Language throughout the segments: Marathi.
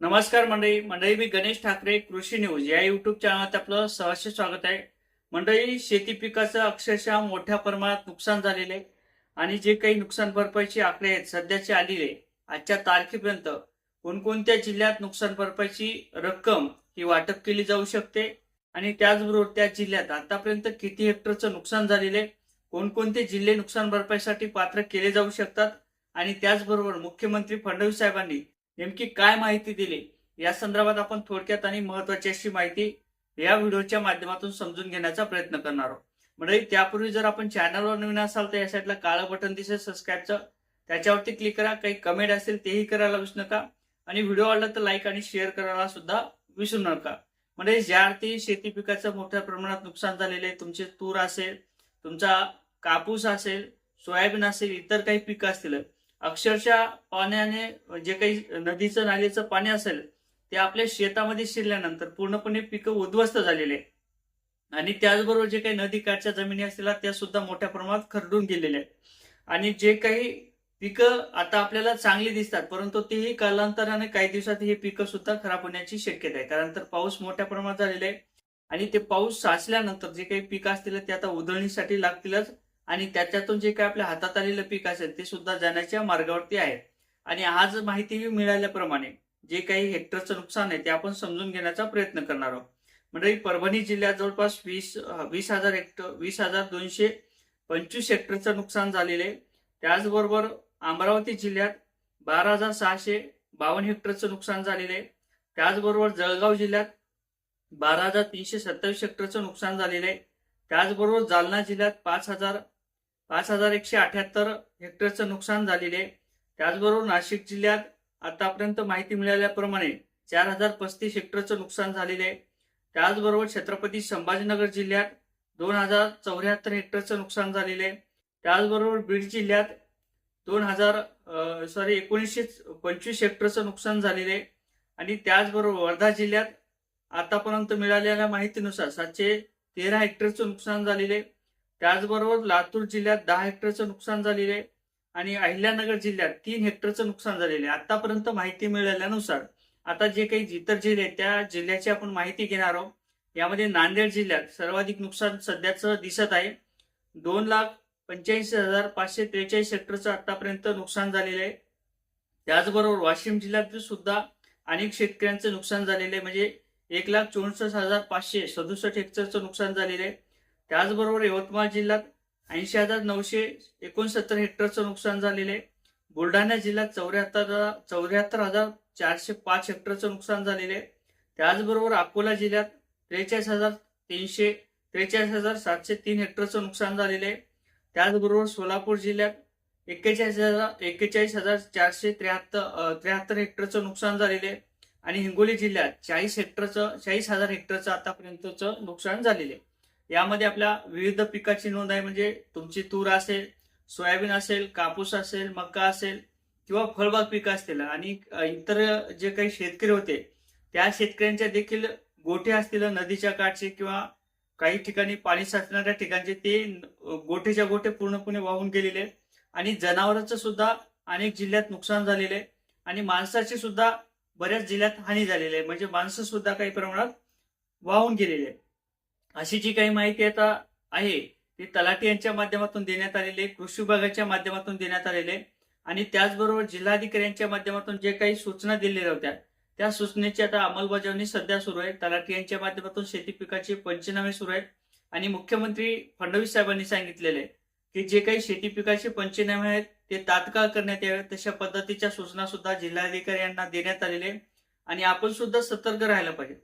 नमस्कार मंडळी. मंडळी मी गणेश ठाकरे कृषी न्यूज या युट्यूब चॅनलवर आपलं सहर्ष स्वागत आहे. मंडळी शेती पिकाचं अक्षरशः मोठ्या प्रमाणात नुकसान झालेलं आहे. आणि जे काही नुकसान भरपाईचे आकडे आहेत सध्याचे आलेले आजच्या तारखेपर्यंत कोणकोणत्या जिल्ह्यात नुकसान भरपाईची रक्कम ही वाटप केली जाऊ शकते? आणि त्याचबरोबर त्या जिल्ह्यात आतापर्यंत किती हेक्टरचं नुकसान झालेले कोणकोणते जिल्हे नुकसान भरपाईसाठी पात्र केले जाऊ शकतात? आणि त्याचबरोबर मुख्यमंत्री फडणवीस साहेबांनी नेमकी काय माहिती दिली? या संदर्भात आपण थोडक्यात आणि महत्वाची अशी माहिती या व्हिडिओच्या माध्यमातून समजून घेण्याचा प्रयत्न करणार आहोत. म्हणजे त्यापूर्वी जर आपण चॅनलवर नवीन असाल तर या साईडला काळं बटन दिसेल सबस्क्राईबचं त्याच्यावरती क्लिक करा. काही कमेंट असेल तेही करायला विसरू नका. आणि व्हिडिओ आवडला तर लाईक आणि शेअर करायला सुद्धा विसरू नका. म्हणजे ज्या अर्थी शेती पिकाचं मोठ्या प्रमाणात नुकसान झालेले आहे तुमचे तूर असेल तुमचा कापूस असेल सोयाबीन असेल इतर काही पिकं असतील अक्षरशः पाण्याने जे काही नदीचं नालीचं पाणी असेल ते आपल्या शेतामध्ये शिरल्यानंतर पूर्णपणे पिकं उद्ध्वस्त झालेले आहे. आणि त्याचबरोबर जे काही नदीकाठच्या जमिनी असतील त्या सुद्धा मोठ्या प्रमाणात खरडून गेलेल्या आहेत. आणि जे काही पिकं आता आपल्याला चांगली दिसतात परंतु तेही कालांतराने काही दिवसात ही पिकं सुद्धा खराब होण्याची शक्यता आहे. कारण तर पाऊस मोठ्या प्रमाणात झालेला आहे. आणि ते पाऊस साचल्यानंतर जे काही पिकं असतील ते आता उधळणीसाठी लागतीलच. आणि त्याच्यातून जे काही आपल्या हातात आलेलं पीक असेल ते सुद्धा जाण्याच्या मार्गावरती आहे. आणि आज माहिती मिळाल्याप्रमाणे जे काही हेक्टरचं नुकसान आहे ते आपण समजून घेण्याचा प्रयत्न करणार आहोत. म्हणजे परभणी जिल्ह्यात जवळपास वीस वीस हजार हेक्टर वीस हजार दोनशे पंचवीस हेक्टरचं नुकसान झालेलं आहे. त्याचबरोबर अमरावती जिल्ह्यात बारा हजार सहाशे बावन्न हेक्टरचं नुकसान झालेलं आहे. त्याचबरोबर जळगाव जिल्ह्यात बारा हजार तीनशे सत्तावीस हेक्टरचं नुकसान झालेलं आहे. त्याचबरोबर जालना जिल्ह्यात पाच हजार पाच हजार एकशे अठ्याहत्तर हेक्टरचं नुकसान झालेले आहे. त्याचबरोबर नाशिक जिल्ह्यात आतापर्यंत माहिती मिळाल्याप्रमाणे चार हजार पस्तीस हेक्टरचं नुकसान झालेले आहे. त्याचबरोबर छत्रपती संभाजीनगर जिल्ह्यात दोन हजार चौऱ्याहत्तर हेक्टरचं नुकसान झालेले आहे. त्याचबरोबर बीड जिल्ह्यात दोन हजार सॉरी एकोणीसशे पंचवीस हेक्टरचं नुकसान झालेलं आहे. आणि त्याचबरोबर वर्धा जिल्ह्यात आतापर्यंत मिळालेल्या माहितीनुसार सातशे तेरा हेक्टरचं नुकसान झालेले आहे. त्याचबरोबर लातूर जिल्ह्यात दहा हेक्टरचं नुकसान झालेलं आहे आणि अहिल्यानगर जिल्ह्यात तीन हेक्टरचं नुकसान झालेलं आहे. आतापर्यंत माहिती मिळाल्यानुसार आता जे काही इतर जिल्हे आहेत त्या जिल्ह्याची आपण माहिती घेणार आहोत. यामध्ये नांदेड जिल्ह्यात सर्वाधिक नुकसान सध्याचं दिसत आहे. दोन लाख पंच्याऐंशी हजार पाचशे त्रेचाळीस हेक्टरचं आतापर्यंत नुकसान झालेलं आहे. त्याचबरोबर वाशिम जिल्ह्यात सुद्धा अनेक शेतकऱ्यांचं नुकसान झालेलं आहे. म्हणजे एक लाख चोसष्ट हजार पाचशे सदुसष्ट हेक्टरचं नुकसान झालेलं आहे. त्याचबरोबर यवतमाळ जिल्ह्यात ऐंशी हजार नऊशे एकोणसत्तर हेक्टरचं नुकसान झालेलं आहे. बुलढाणा जिल्ह्यात चौऱ्याहत्तर चौऱ्याहत्तर हजार चारशे पाच हेक्टरचं नुकसान झालेलं आहे. त्याचबरोबर अकोला जिल्ह्यात त्रेचाळीस हजार तीनशे त्रेचाळीस हजार सातशे तीन हेक्टरचं नुकसान झालेलं आहे. त्याचबरोबर सोलापूर जिल्ह्यात एक्केचाळीस हजार एक्केचाळीस हजार चारशे त्र्याहत्तर त्र्याहत्तर हेक्टरचं नुकसान झालेलं आहे. आणि हिंगोली जिल्ह्यात चाळीस हेक्टरचं चाळीस हजार हेक्टरचं आतापर्यंतचं नुकसान झालेलं आहे. यामध्ये आपल्या विविध पिकाची नोंद आहे. म्हणजे तुमची तूर असेल सोयाबीन असेल कापूस असेल मका असेल किंवा फळबाग पिकं असतील आणि इतर जे काही शेतकरी होते त्या शेतकऱ्यांच्या देखील गोठे असतील नदीच्या काठचे किंवा काही ठिकाणी पाणी साचणाऱ्या ठिकाणचे ते गोठेच्या गोठे पूर्णपणे वाहून गेलेले आणि जनावरांचं सुद्धा अनेक जिल्ह्यात नुकसान झालेले आहे. आणि माणसाची सुद्धा बऱ्याच जिल्ह्यात हानी झालेली आहे. म्हणजे माणसं सुद्धा काही प्रमाणात वाहून गेलेली आहे अशी जी काही माहिती आता आहे ती तलाठी यांच्या माध्यमातून देण्यात आलेली आहे कृषी विभागाच्या माध्यमातून देण्यात आलेले आणि त्याचबरोबर जिल्हाधिकाऱ्यांच्या माध्यमातून जे काही सूचना दिलेल्या होत्या त्या सूचनेची आता अंमलबजावणी सध्या सुरू आहे. तलाठी यांच्या माध्यमातून शेती पिकाचे पंचनामे सुरू आहेत. आणि मुख्यमंत्री फडणवीस साहेबांनी सांगितलेले आहे की जे काही शेती पिकाचे पंचनामे आहेत ते तात्काळ करण्यात यावे. तशा पद्धतीच्या सूचना सुद्धा जिल्हाधिकारी यांना देण्यात आलेल्या आणि आपण सुद्धा सतर्क राहायला पाहिजे.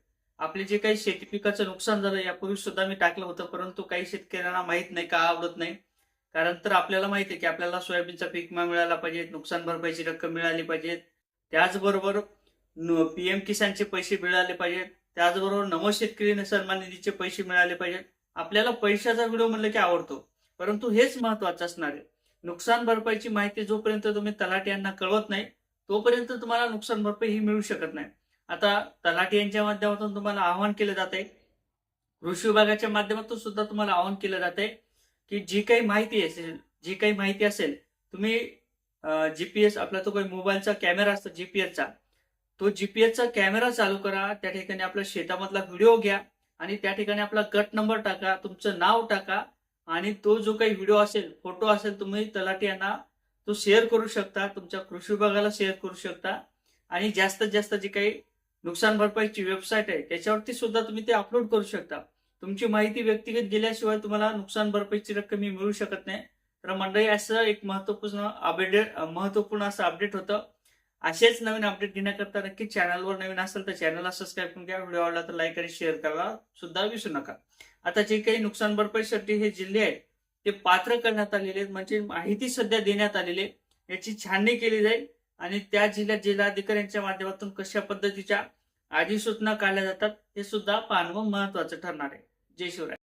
आपले जे काही शेती पिकाचं नुकसान झालं यापूर्वी सुद्धा मी टाकलं होतं परंतु काही शेतकऱ्यांना माहीत नाही का आवडत नाही. कारण तर आपल्याला माहिती आहे की आपल्याला सोयाबीनचा पीक विमा मिळाला पाहिजे नुकसान भरपाईची रक्कम मिळाली पाहिजे. त्याचबरोबर पीएम किसानचे पैसे मिळाले पाहिजेत त्याचबरोबर नमो शेतकरी सन्मान निधीचे पैसे मिळाले पाहिजेत आपल्याला पैशाचा व्हिडिओ म्हणलं की आवडतो परंतु हेच महत्वाचं असणार आहे. नुकसान भरपाईची माहिती जोपर्यंत तुम्ही तलाठी यांना कळवत नाही तोपर्यंत तुम्हाला नुकसान भरपाई ही मिळू शकत नाही. आता तलाठी यांच्या माध्यमातून तुम्हाला आवाहन केलं जात आहे कृषी विभागाच्या माध्यमातून सुद्धा तुम्हाला आवाहन केलं जात आहे की जी काही माहिती असेल जी काही माहिती असेल तुम्ही जीपीएस आपला तो काही मोबाईलचा कॅमेरा असतो जीपीएसचा तो जीपीएसचा कॅमेरा चालू करा त्या ठिकाणी आपल्या शेतामधला व्हिडिओ घ्या आणि त्या ठिकाणी आपला गट नंबर टाका तुमचं नाव टाका आणि तो जो काही व्हिडिओ असेल फोटो असेल तुम्ही तलाठी यांना तो शेअर करू शकता तुमच्या कृषी विभागाला शेअर करू शकता आणि जास्तीत जास्त जे काही नुकसान भरपाईची वेबसाईट आहे. त्याच्यावरती सुद्धा तुम्ही ते अपलोड करू शकता. तुमची माहिती व्यक्तिगत गेल्याशिवाय तुम्हाला नुकसान भरपाईची रक्कम ही मिळू शकत नाही. तर मंडळी असं एक महत्त्वपूर्ण अपडेट महत्त्वपूर्ण असं अपडेट होतं. असेच नवीन अपडेट घेण्याकरता नक्की चॅनलवर नवीन असेल तर चॅनलला सबस्क्राईब करून घ्या. व्हिडिओ आवडला तर लाईक आणि शेअर करायला सुद्धा विसरू नका. आता जे काही नुकसान भरपाईसाठी हे जिल्हे आहेत ते पात्र करण्यात आलेले आहेत. म्हणजे माहिती सध्या देण्यात आलेली आहे. याची छाननी केली जाईल. आणि त्या जिल्ह्यात जिल्हाधिकाऱ्यांच्या माध्यमातून कशा पद्धतीच्या अधिसूचना काढल्या जातात हे सुद्धा पाहणं महत्वाचं ठरणार आहे. जय शिवराय.